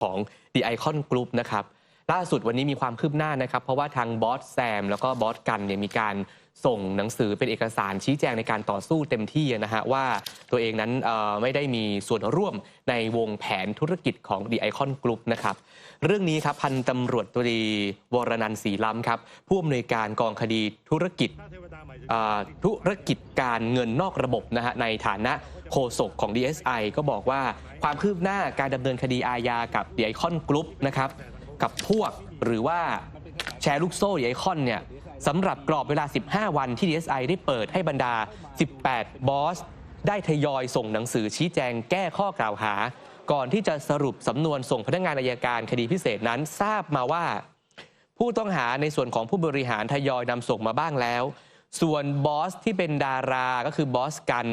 ของ The Icon Group นะครับล่าสุดวันนี้มีความคืบหน้านะครับ เพราะว่าทางบอสแซมแล้วก็บอสกันเนี่ยมีการส่งหนังสือเป็นเอกสารชี้แจงในการต่อสู้เต็มที่นะฮะว่าตัวเองนั้นไม่ได้มีส่วนร่วมในวงแผนธุรกิจของ The Icon Group นะครับ เรื่องนี้ครับพันตำรวจตรีวรนันศรีล้ำครับ ผู้อำนวยการกองคดีธุรกิจธุรกิจการเงินนอกระบบนะฮะในฐานะ โฆษกของ DSI ก็บอกว่าความคืบหน้าการดำเนินคดีอาญากับ The Icon Group นะครับกับพวกหรือว่าแชร์ลูกโซ่ The Icon เนี่ยสำหรับกรอบเวลา 15 วันที่ DSI ได้เปิดให้บรรดา 18 บอส ได้ทยอยส่งหนังสือชี้แจงแก้ข้อกล่าวหา ก่อนที่จะสรุปสำนวนส่งพนักงานอายการคดีพิเศษนั้นทราบมาว่า ผู้ต้องหาในส่วนของผู้บริหารทยอยนำส่งมาบ้างแล้ว ส่วนบอสที่เป็นดาราก็คือบอสกัน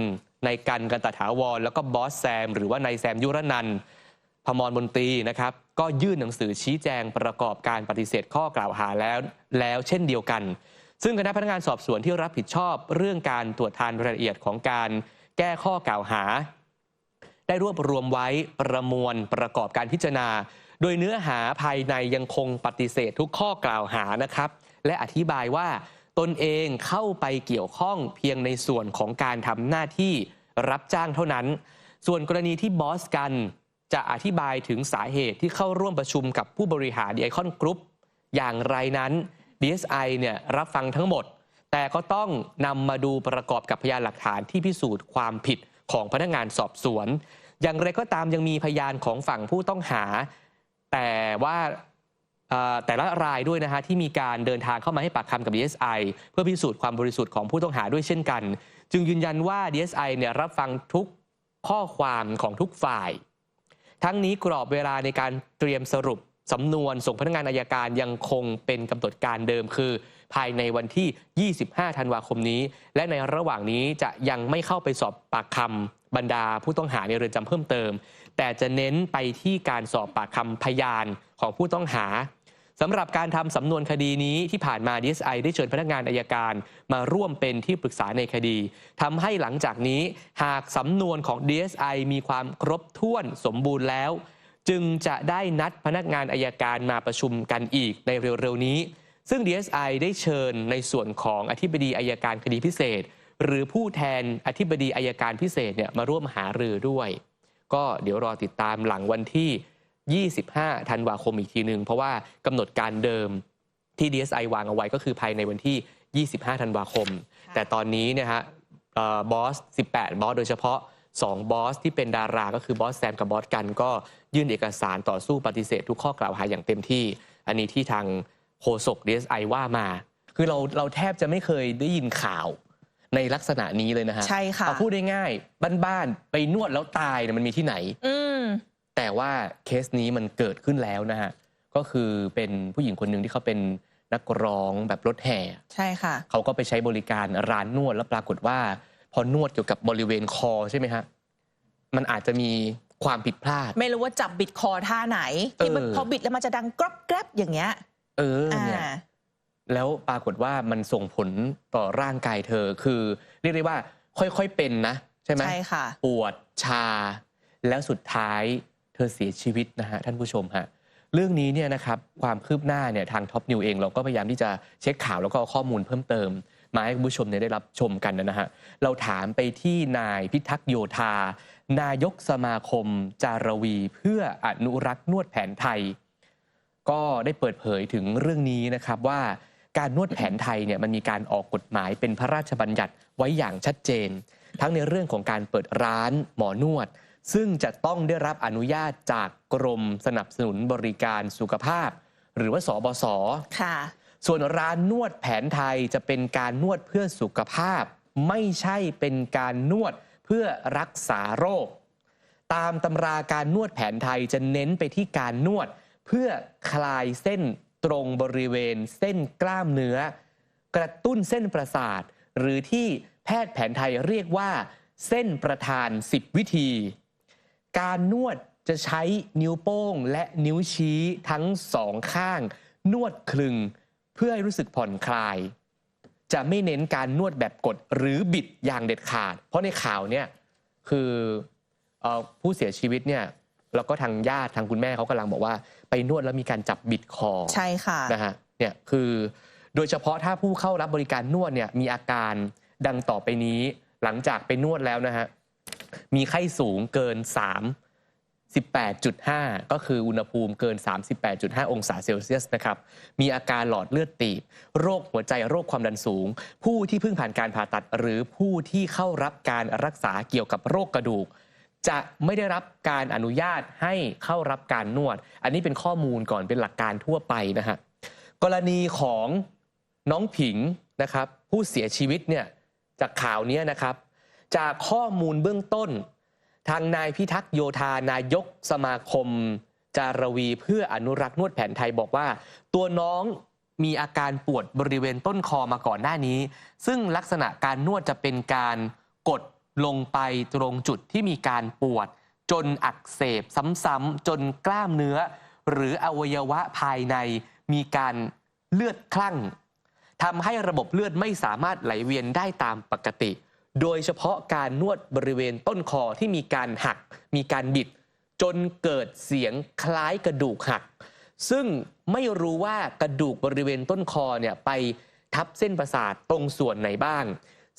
ในกันกันตถาวร แล้วก็บอสแซม หรือว่านายแซมยุรนันพมรมนตรีนะครับ ก็ยื่นหนังสือชี้แจงประกอบการปฏิเสธข้อกล่าวหาแล้วแล้วเช่นเดียวกัน ซึ่งคณะพนักงานสอบสวนที่รับผิดชอบเรื่องการตรวจทานรายละเอียดของการแก้ข้อกล่าวหา ได้รวบรวมไว้ประมวลประกอบการพิจารณา โดยเนื้อหาภายในยังคงปฏิเสธทุกข้อกล่าวหานะครับ และอธิบายว่า ตนเองเข้าไปเกี่ยวข้องเพียงในส่วนของการทำหน้าที่รับจ้างเท่านั้น ส่วนกรณีที่บอสกันจะอธิบายถึงสาเหตุที่เข้าร่วมประชุมกับผู้บริหารดีไอคอนกรุ๊ปอย่างไรนั้น DSI เนี่ยรับฟังทั้งหมด แต่ก็ต้องนำมาดูประกอบกับพยานหลักฐานที่พิสูจน์ความผิดของพนักงานสอบสวน อย่างไรก็ตามยังมีพยานของฝั่งผู้ต้องหา แต่ว่า แต่ละรายด้วยนะฮะที่มีการเดินทางเข้ามาให้ปากคำกับ DSI เพื่อพิสูจน์ความบริสุทธิ์ของผู้ต้องหาด้วยเช่นกัน จึงยืนยันว่า DSI เนี่ยรับฟังทุกข้อความของทุกฝ่าย ทั้งนี้กรอบเวลาในการเตรียมสรุปสำนวนส่งพนักงานอายการยังคงเป็นกำหนดการเดิมคือ ภายในวันที่ 25 ธันวาคมนี้ และในระหว่างนี้จะยังไม่เข้าไปสอบปากคำบรรดาผู้ต้องหาในเรือนจำเพิ่มเติม แต่จะเน้นไปที่การสอบปากคำพยานของผู้ต้องหา สำหรับการทำสำนวนคดีนี้ที่ผ่านมา DSI ได้เชิญพนักงานอายการ มาร่วมเป็นที่ปรึกษาในคดีทำให้หลังจากนี้หากสำนวนของ DSI มีความครบถ้วนสมบูรณ์แล้ว จึงจะได้นัดพนักงานอายการมาประชุมกันอีกในเร็วๆนี้ ซึ่ง DSI ได้เชิญในส่วนของอธิบดีอายการคดีพิเศษ หรือผู้แทนอธิบดีอายการพิเศษเนี่ยมาร่วมหารือด้วย ก็เดี๋ยวรอติดตามหลังวันที่ 25 ธันวาคมอีกทีหนึ่งเพราะว่ากำหนดการเดิมที่ DSI วางเอาไว้ก็คือภายในวันที่ 25 ธันวาคมค่ะแต่ตอนนี้เนี่ยฮะเอ่อบอส 18 บอส โดยเฉพาะ 2 บอส ที่เป็นดาราก็คือบอสแซมกับบอสกันก็ยื่นเอกสารต่อสู้ปฏิเสธทุกข้อกล่าวหาอย่างเต็มที่ อันนี้ที่ทางโฆษก DSI ว่ามา คือเราเราแทบจะไม่เคยได้ยินข่าวในลักษณะนี้เลยนะฮะใช่ค่ะเอาพูดได้ง่ายๆบ้านๆไปนวดแล้วตายเนี่ยมันมีที่ไหนอืม แต่ว่าเคสนี้มันเกิดขึ้นแล้วนะฮะก็คือเป็นผู้หญิงคนหนึ่งที่เขาเป็นนักร้องแบบรถแห่ใช่ค่ะ เขาก็ไปใช้บริการร้านนวดแล้วปรากฏว่า พอนวดเกี่ยวกับบริเวณคอใช่ไหมฮะมันอาจจะมีความผิดพลาด ไม่รู้ว่าจับบิดคอท่าไหนที่มันเออพอบิดแล้วมันจะดังกรอบแกรบอย่างเงี้ย เอออ่าเนี่ยแล้วปรากฏว่ามันส่งผลต่อร่างกายเธอคือ เรียกได้ว่าค่อยๆเป็นนะ ใช่ไหมใช่ค่ะ ปวดชา แล้วสุดท้าย เธอเสียชีวิตนะฮะท่านผู้ชมฮะเรื่องนี้เนี่ยนะครับความคืบหน้าเนี่ยทางท็อปนิวเองเราก็พยายามที่จะเช็คข่าวแล้วก็เอาข้อมูลเพิ่มเติม มาให้คุณผู้ชมเนี่ยได้รับชมกันนะฮะเราถามไปที่นายพิทักษ์โยธา นายกสมาคม จารวี เพื่ออนุรักษ์นวดแผนไทย ก็ได้เปิดเผยถึงเรื่องนี้นะครับว่าการนวดแผนไทยเนี่ยมันมีการออกกฎหมายเป็นพระราชบัญญัติไว้อย่างชัดเจน ทั้งในเรื่องของการเปิดร้านหมอนวด ซึ่งจะต้องได้รับอนุญาตจากกรมสนับสนุนบริการสุขภาพ หรือว่าสบสค่ะ ส่วนร้านนวดแผนไทยจะเป็นการนวดเพื่อสุขภาพ ไม่ใช่เป็นการนวดเพื่อรักษาโรค ตามตำราการนวดแผนไทยจะเน้นไปที่การนวด เพื่อคลายเส้นตรงบริเวณ เส้นกล้ามเนื้อ กระตุ้นเส้นประสาท หรือที่แพทย์แผนไทยเรียกว่า เส้นประธาน 10 วิธี การนวดจะใช้นิ้วโป้งและนิ้วชี้ทั้งสองข้าง นวดคลึงเพื่อให้รู้สึกผ่อนคลาย จะไม่เน้นการนวดแบบกดหรือบิดอย่างเด็ดขาด เพราะในข่าวเนี่ยคือเออผู้เสียชีวิตเนี่ยแล้วก็ทางญาติทางคุณแม่เขากำลังบอกว่า ไปนวดแล้วมีการจับบิดคอใช่ค่ะนะฮะเนี่ยคือโดยเฉพาะถ้าผู้เข้ารับบริการนวดเนี่ยมีอาการดังต่อไปนี้หลังจากไปนวดแล้วนะฮะ มีไข้สูงเกิน 3 18.5 ก็คืออุณหภูมิเกิน 38.5 องศาเซลเซียสนะครับ มีอาการหลอดเลือดตีบ โรคหัวใจ โรคความดันสูง ผู้ที่เพิ่งผ่านการผ่าตัด หรือผู้ที่เข้ารับการรักษาเกี่ยวกับโรคกระดูก จะไม่ได้รับการอนุญาตให้เข้ารับการนวด อันนี้เป็นข้อมูลก่อนเป็นหลักการทั่วไปนะฮะ กรณีของน้องผิงนะครับผู้เสียชีวิตเนี่ยจากข่าวนี้นะครับ จากข้อมูลเบื้องต้น ทางนายพิทักษ์โยธานายกสมาคม จารวีเพื่ออนุรักษ์นวดแผนไทยบอกว่า ตัวน้องมีอาการปวดบริเวณต้นคอมาก่อนหน้านี้ ซึ่งลักษณะการนวดจะเป็นการกดลงไปตรงจุดที่มีการปวด จนอักเสบซ้ำๆจนกล้ามเนื้อ หรืออวัยวะภายในมีการเลือดคลั่งทำให้ระบบเลือดไม่สามารถไหลเวียนได้ตามปกติ โดยเฉพาะการนวดบริเวณต้นคอที่มีการหัก มีการบิด จนเกิดเสียงคล้ายกระดูกหัก ซึ่งไม่รู้ว่ากระดูกบริเวณต้นคอเนี่ยไปทับเส้นประสาทตรงส่วนไหนบ้าง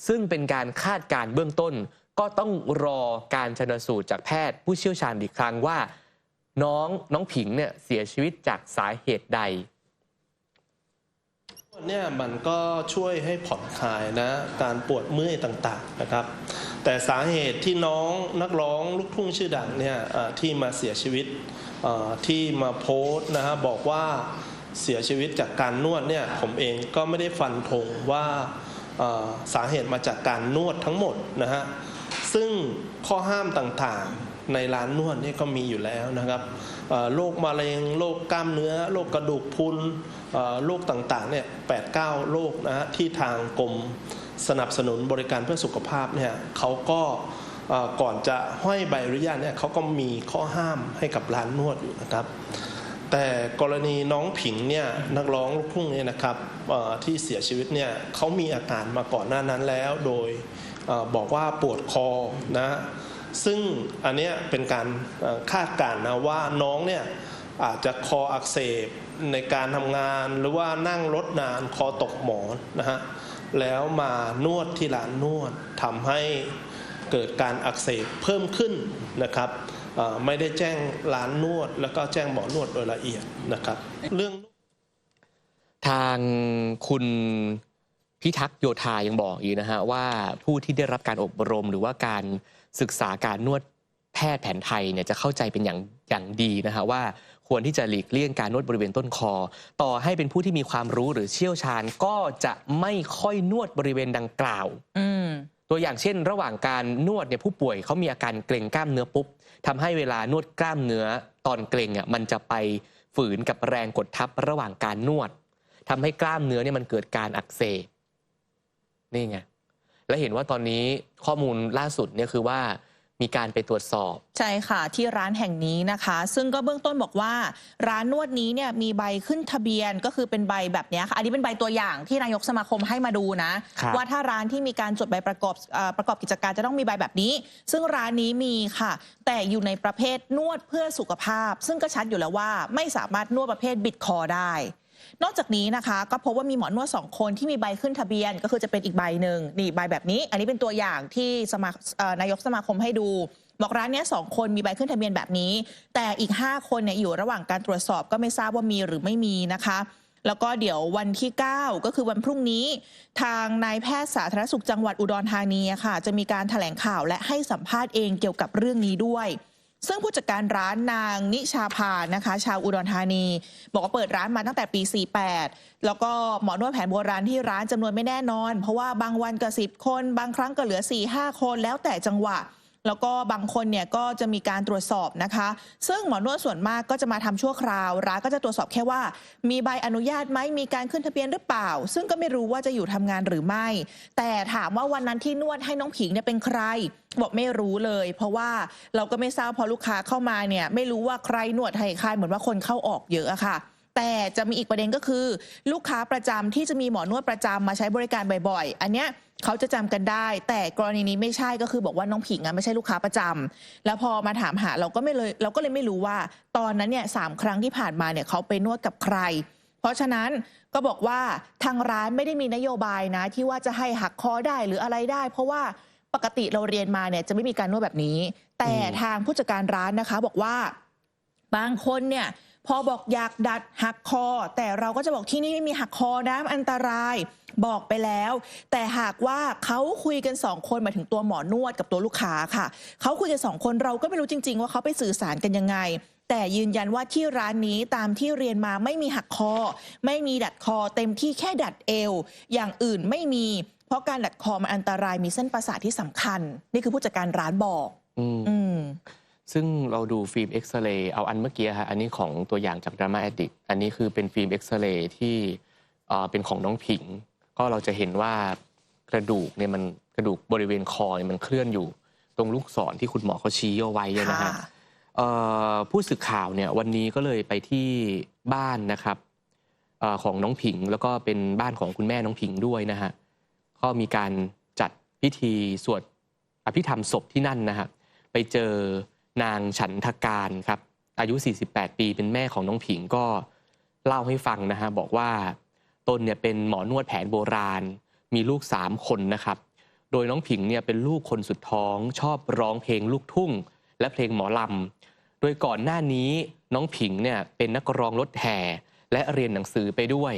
ซึ่งเป็นการคาดการเบื้องต้น ก็ต้องรอการชนสูตรจากแพทย์ผู้เชี่ยวชาญอีกครั้งว่า น้องน้องผิงเนี่ยเสียชีวิตจากสาเหตุใด เนี่ยมันก็ช่วยให้ผ่อนคลายนะการปวดเมื่อยต่างๆนะครับ แต่สาเหตุที่น้องนักร้องลูกทุ่งชื่อดังเนี่ยที่มาเสียชีวิตที่มาโพสต์นะฮะบอกว่าเสียชีวิตจากการนวดเนี่ยผมเองก็ไม่ได้ฟันธงว่าสาเหตุมาจากการนวดทั้งหมดนะฮะซึ่งข้อห้ามต่างๆในร้านนวดนี่ก็มีอยู่แล้วนะครับ โรคมะเร็งโรคกล้ามเนื้อโรคกระดูกพุนโรคต่างๆเนี่ยแปดเก้าโรคนะฮะที่ทางกรมสนับสนุนบริการเพื่อสุขภาพเนี่ยเขาก็ก่อนจะห้อยใบอนุญาตเนี่ยเขาก็มีข้อห้ามให้กับร้านนวดอยู่นะครับ แต่กรณีน้องผิงเนี่ยนักร้องลูกทุ่งเนี่ยนะครับที่เสียชีวิตเนี่ยเขามีอาการมาก่อนหน้านั้นแล้ว โดยอบอกว่าปวดคอนะ ซึ่งอันนี้เป็นการคาดการณ์นะว่าน้องเนี่ยอาจจะคออักเสบในการทำงานหรือว่านั่งรถนานคอตกหมอนนะฮะแล้วมานวดที่ร้านนวดทำให้เกิดการอักเสบเพิ่มขึ้นนะครับไม่ได้แจ้งร้านนวด แล้วก็แจ้งหมอนวดโดยละเอียดนะครับ เรื่องทางคุณพิทักษ์โยธายังบอกอีกนะฮะว่าผู้ที่ได้รับการอบรมหรือว่าการ ศึกษาการนวดแพทย์แผนไทยเนี่ยจะเข้าใจเป็นอย่างอย่างดีนะฮะว่าควรที่จะหลีกเลี่ยงการนวดบริเวณต้นคอ ต่อให้เป็นผู้ที่มีความรู้หรือเชี่ยวชาญก็จะไม่ค่อยนวดบริเวณดังกล่าวอืมตัวอย่างเช่น ระหว่างการนวดเนี่ยผู้ป่วยเขามีอาการเกร็งกล้ามเนื้อปุ๊บทำให้เวลานวดกล้ามเนื้อตอนเกร็งอะมันจะไปฝืนกับแรงกดทับระหว่างการนวดทำให้กล้ามเนื้อเนี่ยมันเกิดการอักเสบนี่ไง และเห็นว่าตอนนี้ข้อมูลล่าสุดเนี่ยคือว่ามีการไปตรวจสอบ ใช่ค่ะ ที่ร้านแห่งนี้นะคะ ซึ่งก็เบื้องต้นบอกว่า ร้านนวดนี้เนี่ยมีใบขึ้นทะเบียนก็คือเป็นใบแบบเนี้ยค่ะ อันนี้เป็นใบตัวอย่างที่นายกสมาคมให้มาดูนะครับว่าถ้าร้านที่มีการจดใบประกอบเอ่อประกอบกิจการจะต้องมีใบแบบนี้ ซึ่งร้านนี้มีค่ะ แต่อยู่ในประเภทนวดเพื่อสุขภาพ ซึ่งก็ชัดอยู่แล้วว่าไม่สามารถนวดประเภทบิดคอได้ นอกจากนี้นะคะก็พบว่ามีหมอนวดสองคนที่มีใบขึ้นทะเบียนก็คือจะเป็นอีกใบหนึ่งนี่ใบแบบนี้ อันนี้เป็นตัวอย่างที่สมานายกสมาคมให้ดู บอกร้านนี้สองคนมีใบขึ้นทะเบียนแบบนี้ แต่อีก 5 คนเนี่ยอยู่ระหว่างการตรวจสอบก็ไม่ทราบว่ามีหรือไม่มีนะคะแล้วก็เดี๋ยววันที่ 9 ก็คือวันพรุ่งนี้ ทางนายแพทย์สาธารณสุขจังหวัดอุดรธานีค่ะ จะมีการถแถลงข่าวและให้สัมภาษณ์เองเกี่ยวกับเรื่องนี้ด้วย ซึ่งผู้จัดการร้านนางนิชาพานะคะ ชาวอุดรธานี บอกว่าเปิดร้านมาตั้งแต่ปี 48 แล้วก็หมอนวดแผนโบราณที่ร้านจำนวนไม่แน่นอน เพราะว่าบางวันก็สิบคน บางครั้งก็เหลือ 4-5 คนแล้วแต่จังหวะ แล้วก็บางคนเนี่ยก็จะมีการตรวจสอบนะคะ ซึ่งหมอนวดส่วนมากก็จะมาทำชั่วคราวร้านก็จะตรวจสอบแค่ว่า มีใบอนุญาตไหมมีการขึ้นทะเบียนหรือเปล่า ซึ่งก็ไม่รู้ว่าจะอยู่ทำงานหรือไม่ แต่ถามว่าวันนั้นที่นวดให้น้องผิงเนี่ยเป็นใคร บอกไม่รู้เลย เพราะว่าเราก็ไม่ทราบพอลูกค้าเข้ามาเนี่ยไม่รู้ว่าใครนวดให้ใครเหมือนว่าคนเข้าออกเยอะอะค่ะ แต่จะมีอีกประเด็นก็คือ ลูกค้าประจำที่จะมีหมอนวดประจำมาใช้บริการบ่อยๆ อันเนี้ยเขาจะจำกันได้ แต่กรณีนี้ไม่ใช่ก็คือบอกว่าน้องผิงอะไม่ใช่ลูกค้าประจำแล้วพอมาถามหาเราก็ไม่เลยเราก็เลยไม่รู้ว่า ตอนนั้นเนี่ยสามครั้งที่ผ่านมาเนี่ยเขาไปนวดกับใคร เพราะฉะนั้นก็บอกว่าทางร้านไม่ได้มีนโยบายนะ ที่ว่าจะให้หักคอได้หรืออะไรได้ เพราะว่าปกติเราเรียนมาเนี่ยจะไม่มีการนวดแบบนี้ แต่อืมทางผู้จัดการร้านนะคะ บอกว่าบางคนเนี่ย พอบอกอยากดัดหักคอ แต่เราก็จะบอกที่นี่ไม่มีหักคอนะมันอันตรายบอกไปแล้ว แต่หากว่าเขาคุยกันสองคนหมายถึงตัวหมอนวดกับตัวลูกค้าค่ะเขาคุยกันสองคนเราก็ไม่รู้จริง ๆ ว่าเขาไปสื่อสารกันยังไง แต่ยืนยันว่าที่ร้านนี้ตามที่เรียนมาไม่มีหักคอ ไม่มีดัดคอ เต็มที่แค่ดัดเอว อย่างอื่นไม่มี เพราะการดัดคอมันอันตรายมีเส้นประสาทที่สำคัญ นี่คือผู้จัดการร้านบอก อืมอืม ซึ่งเราดูฟิล์มเอ็กซเรย์เอาอันเมื่อกี้ฮะอันนี้ของตัวอย่างจากดราม่าแอดดิกอันนี้คือเป็นฟิล์มเอ็กซเรย์ที่เอ่อเป็นของน้องผิง ก็เราจะเห็นว่ากระดูกเนี่ยมันกระดูกบริเวณคอเนี่ยมันเคลื่อนอยู่ ตรงลูกศรที่คุณหมอเขาชี้เอาไว้เนี่ยนะฮะ ค่ะ เอ่อผู้สื่อข่าวเนี่ยวันนี้ก็เลยไปที่บ้านนะครับเออของน้องผิงแล้วก็เป็นบ้านของคุณแม่น้องผิงด้วยนะฮะก็มีการจัดพิธีสวดอภิธรรมศพที่นั่นนะฮะไปเจอ นางฉันทการครับอายุ 48 ปีเป็นแม่ของน้องผิงก็เล่าให้ฟังนะฮะบอกว่าตนเนี่ยเป็นหมอนวดแผนโบราณ มีลูก 3 คนนะครับ โดยน้องผิงเนี่ยเป็นลูกคนสุดท้อง ชอบร้องเพลงลูกทุ่ง และเพลงหมอลำ โดยก่อนหน้านี้น้องผิงเนี่ยเป็นนักร้องรถแห่ และเรียนหนังสือไปด้วย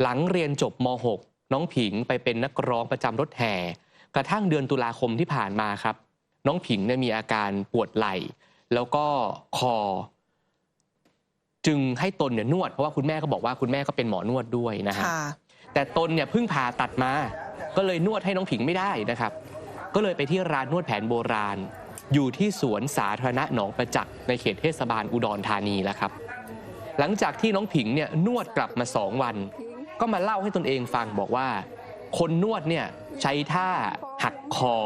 หลังเรียนจบม .6 น้องผิงไปเป็นนักร้องประจำรถแห่ กระทั่งเดือนตุลาคมที่ผ่านมาครับ น้องผิงเนี่ยมีอาการปวดไหล่ แล้วก็คอ จึงให้ตนเนี่ยนวด เพราะว่าคุณแม่ก็บอกว่าคุณแม่ก็เป็นหมอนวดด้วยนะฮะค่ะแต่ตนเนี่ยเพิ่งผ่าตัดมา ก็เลยนวดให้น้องผิงไม่ได้นะครับ ก็เลยไปที่ร้านนวดแผนโบราณ อยู่ที่สวนสาธารณะหนองประจักษ์ในเขตเทศบาลอุดรธานีแล้วครับ หลังจากที่น้องผิงเนี่ยนวดกลับมาสองวัน ก็มาเล่าให้ตนเองฟังบอกว่า คนนวดเนี่ยใช้ท่าหักคอ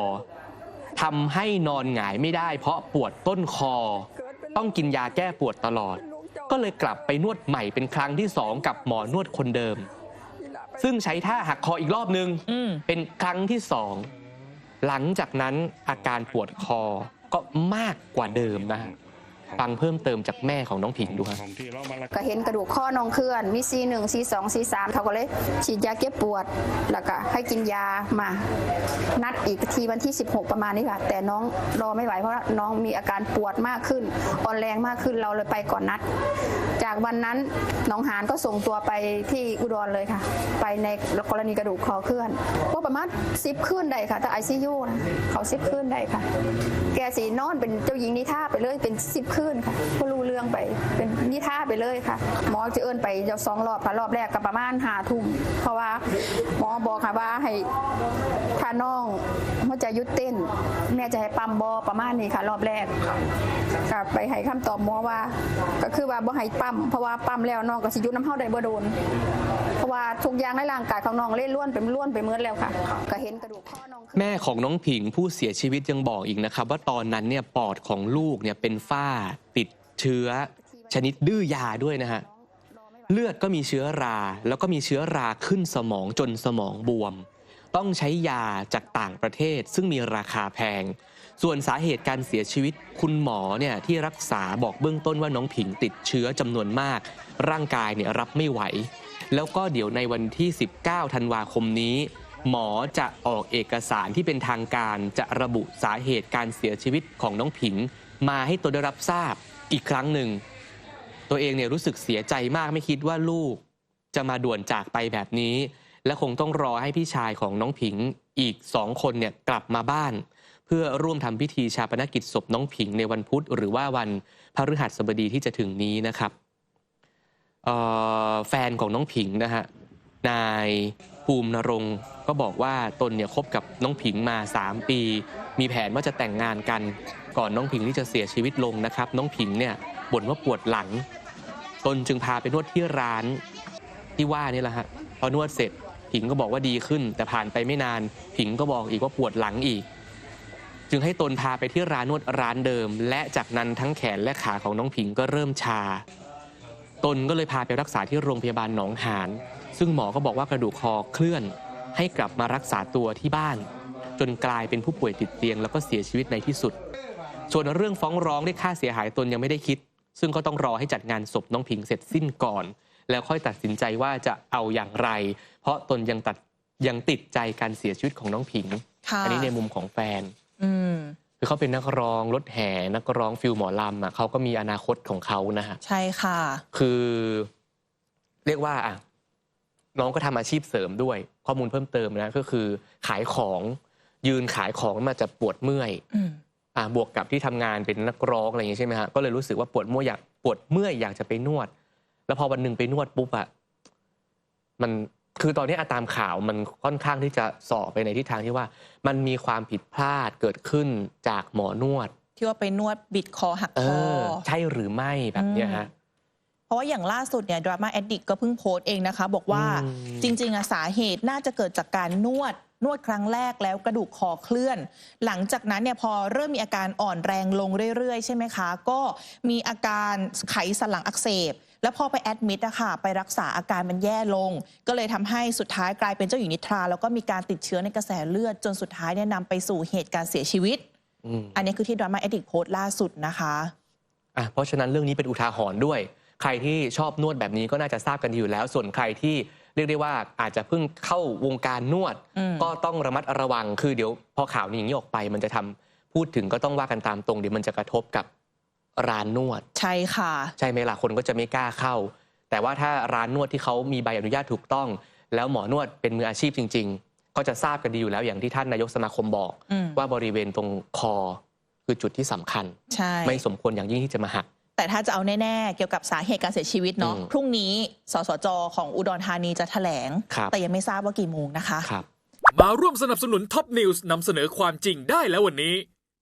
ทำให้นอนหงายไม่ได้ เพราะปวดต้นคอ ต้องกินยาแก้ปวดตลอด ก็เลยกลับไปนวดใหม่เป็นครั้งที่สองกับหมอนวดคนเดิม ซึ่งใช้ท่าหักคออีกรอบนึง อืม เป็นครั้งที่สอง หลังจากนั้นอาการปวดคอก็มากกว่าเดิมนะฮะ ฟังเพิ่มเติมจากแม่ของน้องผิงดูฮะของที่เรามาละก็เห็นกระดูกข้อน้องเคลื่อนมีซีหนึ่งซีสองซีสามเขาก็เลยฉีดยาแก้ปวดแล้วก็ให้กินยามา นัดอีกทีวันที่ 16 ประมาณนี้ค่ะ แต่น้องรอไม่ไหวเพราะน้องมีอาการปวดมากขึ้นอ่อนแรงมากขึ้นเราเลยไปก่อนนัด จากวันนั้นน้องหานก็ส่งตัวไปที่อุดรเลยค่ะ ไปในกรณีกระดูกคอเคลื่อนก็ประมาณซิปขึ้นได้ค่ะแต่ไอซียูนะเขาซิปขึ้นได้ค่ะ แกสีนอนเป็นเจ้าหญิงนิท่าไปเลยเป็นซิบขึ้นค่ะก็รู้เรื่องไป เป็นนิท่าไปเลยค่ะ หมอจะเอินไปเดี๋ยวสองรอบค่ะรอบแรกก็ประมาณหาทุ่มเพราะว่าหมอบอกค่ะว่าให้ถ้าน้องหัวใจหยุดเต้น แม่จะให้ปั๊มบอประมาณนี้ค่ะ รอบแรกก็ไปให้คำตอบหมอว่า ก็คือว่าบ่ให้ปั๊มเพราะว่าปั๊มแล้วน้องก็สิยุดน้ำเฮาได้บ่โดน ราะว่าทุกอย่างในร่างกายของน้องเล่นล้วนเป็นล้วนไปเมื่อแล้วค่ะ ก็เห็นกระดูกข้อน้องแม่ของน้องผิงผู้เสียชีวิตยังบอกอีกนะครับ ว่าตอนนั้นเนี่ยปอดของลูกเนี่ยเป็นฝ้าติดเชื้อ ชนิดดื้อยาด้วยนะฮะเลือดก็มีเชื้อรา แล้วก็มีเชื้อราขึ้นสมองจนสมองบวม ต้องใช้ยาจากต่างประเทศ ซึ่งมีราคาแพง ส่วนสาเหตุการเสียชีวิตคุณหมอเนี่ยที่รักษาบอกเบื้องต้นว่าน้องผิงติดเชื้อจำนวนมาก ร่างกายเนี่ยรับไม่ไหว แล้วก็เดี๋ยวในวันที่ 19 ธันวาคมนี้ หมอจะออกเอกสารที่เป็นทางการจะระบุสาเหตุการเสียชีวิตของน้องผิง มาให้ตัวได้รับทราบอีกครั้งหนึ่ง ตัวเองเนี่ยรู้สึกเสียใจมากไม่คิดว่าลูก จะมาด่วนจากไปแบบนี้ และคงต้องรอให้พี่ชายของน้องผิงอีกสองคนเนี่ยกลับมาบ้าน เพื่อร่วมทำพิธีชาปนกิจศพน้องผิงในวันพุธหรือว่าวันพฤหัสบดีที่จะถึงนี้นะครับ แฟนของน้องผิงนะฮะนายภูมินรงค์ก็บอกว่าตนเนี่ยคบกับน้องผิงมา 3 ปี มีแผนว่าจะแต่งงานกัน ก่อนน้องผิงที่จะเสียชีวิตลงนะครับ น้องผิงเนี่ยบ่นว่าปวดหลัง ตนจึงพาไปนวดที่ร้านที่ว่านี่แหละฮะพอนวดเสร็จผิงก็บอกว่าดีขึ้น แต่ผ่านไปไม่นานผิงก็บอกอีกว่าปวดหลังอีก จึงให้ตนพาไปที่ร้านนวดร้านเดิม และจากนั้นทั้งแขนและขาของน้องผิงก็เริ่มชา ตนก็เลยพาไปรักษาที่โรงพยาบาลหนองหาน ซึ่งหมอก็บอกว่ากระดูกคอเคลื่อน ให้กลับมารักษาตัวที่บ้าน จนกลายเป็นผู้ป่วยติดเตียง แล้วก็เสียชีวิตในที่สุด ส่วนเรื่องฟ้องร้องได้ค่าเสียหายตนยังไม่ได้คิด ซึ่งก็ต้องรอให้จัดงานศพน้องผิงเสร็จสิ้นก่อน แล้วค่อยตัดสินใจว่าจะเอาอย่างไร เพราะตนยังตัดยังติดใจการเสียชีวิตของน้องผิงค่ะอันี้ในมุมของแฟน อืม คือเขาเป็นนักร้องรถแห่นักร้องฟิลหมอลำอะเขาก็มีอนาคตของเขานะฮะใช่ค่ะ คือ เรียกว่าอะน้องก็ทำอาชีพเสริมด้วย ข้อมูลเพิ่มเติมนะก็คือ ขายของยืนขายของมาจะปวดเมื่อยอืมอะบวกกับที่ทำงานเป็นนักร้องอะไรอย่างงี้ใช่ไหมฮะก็เลยรู้สึกว่าปวดเมื่อยอยากปวดเมื่อยอยากจะไปนวด แล้วพอวันหนึ่งไปนวดปุ๊บอะมัน คือตอนนี้อะตามข่าวมันค่อนข้างที่จะสอบไปในทิศทางที่ว่า มันมีความผิดพลาดเกิดขึ้นจากหมอนวด ที่ว่าไปนวดบิดคอหักเอคออใช่หรือไม่แบบเนี้ยฮะเพราะว่าอย่างล่าสุดเนี่ยดราม่าแอดดิกก็เพิ่งโพสต์เองนะคะ บอกว่าอืมจริง ๆอะสาเหตุน่าจะเกิดจากการนวดนวดครั้งแรกแล้วกระดูกคอเคลื่อน หลังจากนั้นเนี่ยพอเริ่มมีอาการอ่อนแรงลงเรื่อยๆ ใช่ไหมคะ ก็มีอาการไขสันหลังอักเสบ แล้วพอไปแอดมิดอะค่ะไปรักษาอาการมันแย่ลง ก็เลยทำให้สุดท้ายกลายเป็นเจ้าหญิงนิทรา แล้วก็มีการติดเชื้อในกระแสเลือด จนสุดท้ายเนี่ยนำไปสู่เหตุการณ์เสียชีวิตอืมอันนี้คือที่ดราม่าแอดดิกโพสต์ล่าสุดนะคะอะเพราะฉะนั้นเรื่องนี้เป็นอุทาหรณ์ด้วย ใครที่ชอบนวดแบบนี้ก็น่าจะทราบกันดีอยู่แล้ว ส่วนใครที่เรียกได้ว่าอาจจะเพิ่งเข้าวงการนวดอืมก็ต้องระมัดระวังคือเดี๋ยวพอข่าวนี้อย่างนี้ออกไป มันจะทำพูดถึงก็ต้องว่ากันตามตรงเดี๋ยวมันจะกระทบกับ ร้านนวด ใช่ค่ะ ใช่ไหมล่ะคนก็จะไม่กล้าเข้า แต่ว่าถ้าร้านนวดที่เขามีใบอนุญาตถูกต้อง แล้วหมอนวดเป็นมืออาชีพจริง ๆ ก็จะทราบกันดีอยู่แล้วอย่างที่ท่านนายกสมาคมบอกอืมว่าบริเวณตรงคอคือจุดที่สำคัญ ใช่ ไม่สมควรอย่างยิ่งที่จะมาหักแต่ถ้าจะเอาแน่ ๆ เกี่ยวกับสาเหตุการเสียชีวิตเนาะอืมพรุ่งนี้สสจของอุดรธานีจะแถลงครับแต่ยังไม่ทราบว่ากี่โมงนะคะครับมาร่วมสนับสนุนท็อปนิวส์นำเสนอความจริงได้แล้ววันนี้เ